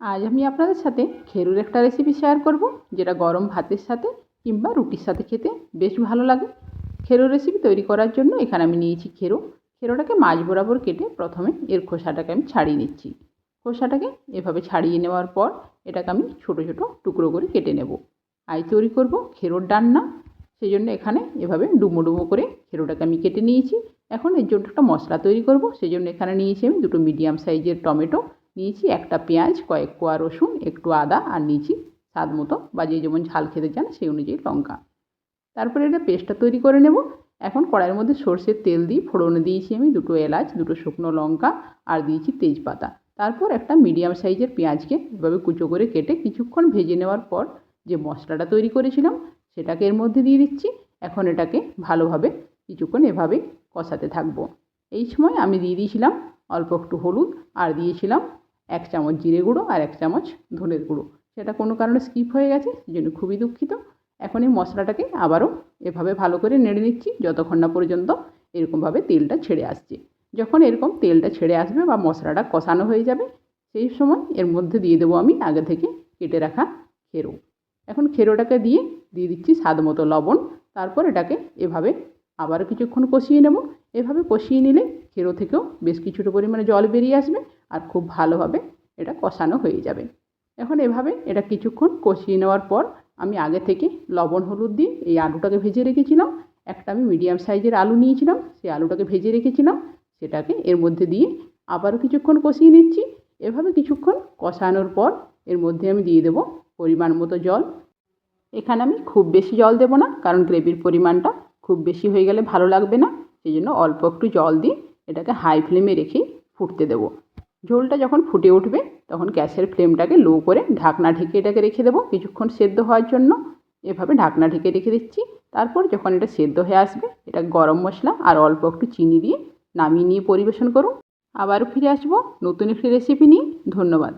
আজ আমি আপনাদের সাথে খেরুর একটা রেসিপি শেয়ার করব, যেটা গরম ভাতের সাথে কিংবা রুটির সাথে খেতে বেশ ভালো লাগে। খেরুর রেসিপি তৈরি করার জন্য এখানে আমি নিয়েছি খেরো। খেরোটাকে মাছ বরাবর কেটে প্রথমে এর খোসাটাকে আমি ছাড়িয়ে নিচ্ছি। খোসাটাকে এভাবে ছাড়িয়ে নেওয়ার পর এটাকে আমি ছোটো ছোটো টুকরো করে কেটে নেব। আই তৈরি করব খেরোর ডান্না। সেই জন্য এখানে এভাবে ডুমো ডুমো করে খেরোটাকে আমি কেটে নিয়েছি। এখন এর জন্য একটা মশলা তৈরি করব। সেই জন্য এখানে নিয়েছি আমি দুটো মিডিয়াম সাইজের টমেটো নিয়েছি একটা পেঁয়াজ, কয়েক কোয়া রসুন, একটু আদা আর নিয়েছি স্বাদ মতো বা যে যেমন ঝাল খেতে চান সেই অনুযায়ী লঙ্কা। তারপরে এটা পেস্টটা তৈরি করে নেব। এখন কড়াইয়ের মধ্যে সর্ষের তেল দিয়ে ফোড়নে দিয়েছি আমি, দুটো এলাচ, দুটো শুকনো লঙ্কা আর দিয়েছি তেজপাতা। তারপর একটা মিডিয়াম সাইজের পেঁয়াজকে এভাবে কুচো করে কেটে কিছুক্ষণ ভেজে নেওয়ার পর যে মশলাটা তৈরি করেছিলাম সেটাকে এর মধ্যে দিয়ে দিচ্ছি। এখন এটাকে ভালোভাবে কিছুক্ষণ এভাবে কষাতে থাকব। এই সময় আমি দিয়ে দিয়েছিলাম অল্প একটু হলুদ আর দিয়েছিলাম এক চামচ জিরে গুঁড়ো আর এক চামচ ধনের গুঁড়ো। সেটা কোনো কারণে স্কিপ হয়ে গেছে জন্য খুবই দুঃখিত। এখন এই মশলাটাকে আবারও এভাবে ভালো করে নেড়ে নিচ্ছি, যতক্ষণ না পর্যন্ত এরকমভাবে তেলটা ছেড়ে আসছে। যখন এরকম তেলটা ছেড়ে আসবে বা মশলাটা কষানো হয়ে যাবে, সেই সময় এর মধ্যে দিয়ে দেবো আমি আগে থেকে কেটে রাখা খেরো। এখন খেরোটাকে দিয়ে দিয়ে দিচ্ছি স্বাদ মতো লবণ। তারপর এটাকে এভাবে আবারও কিছুক্ষণ কষিয়ে নেব। এভাবে কষিয়ে নিলে খেরো থেকেও বেশ কিছুটা পরিমাণে জল বেরিয়ে আসবে। আর খুব ভালোভাবে এটা কষানো হয়ে যাবে। এখন এভাবে এটা কিছুক্ষণ কষিয়ে নেওয়ার পর আমি আগে থেকে লবণ, হলুদ দিয়ে এই আলুটাকে ভেজে রেখেছিলাম। একটা আমি মিডিয়াম সাইজের আলু নিয়েছিলাম সেই আলুটাকে ভেজে রেখেছিলাম। সেটাকে এর মধ্যে দিয়ে আবারও কিছুক্ষণ কষিয়ে নিচ্ছি। এভাবে কিছুক্ষণ কষানোর পর এর মধ্যে আমি দিয়ে দেবো পরিমাণ মতো জল। এখানে আমি খুব বেশি জল দেবো না, কারণ গ্রেভির পরিমাণটা খুব বেশি হয়ে গেলে ভালো লাগবে না। সেই জন্য অল্প একটু জল দিয়ে এটাকে হাই ফ্লেমে রেখেই ফুটতে দেবো। ঝোলটা যখন ফুটে উঠবে, তখন গ্যাসের ফ্লেমটাকে লো করে ঢাকনা ঢেকে এটাকে রেখে দেবো। কিছুক্ষণ সেদ্ধ হওয়ার জন্য এভাবে ঢাকনা ঢেকে রেখে দিচ্ছি। তারপর যখন এটা সেদ্ধ হয়ে আসবে, এটা গরম মশলা আর অল্প একটু চিনি দিয়ে নামিয়ে নিয়ে পরিবেশন করুন। আবারও ফিরে আসব নতুন একটি রেসিপি নিয়ে। ধন্যবাদ।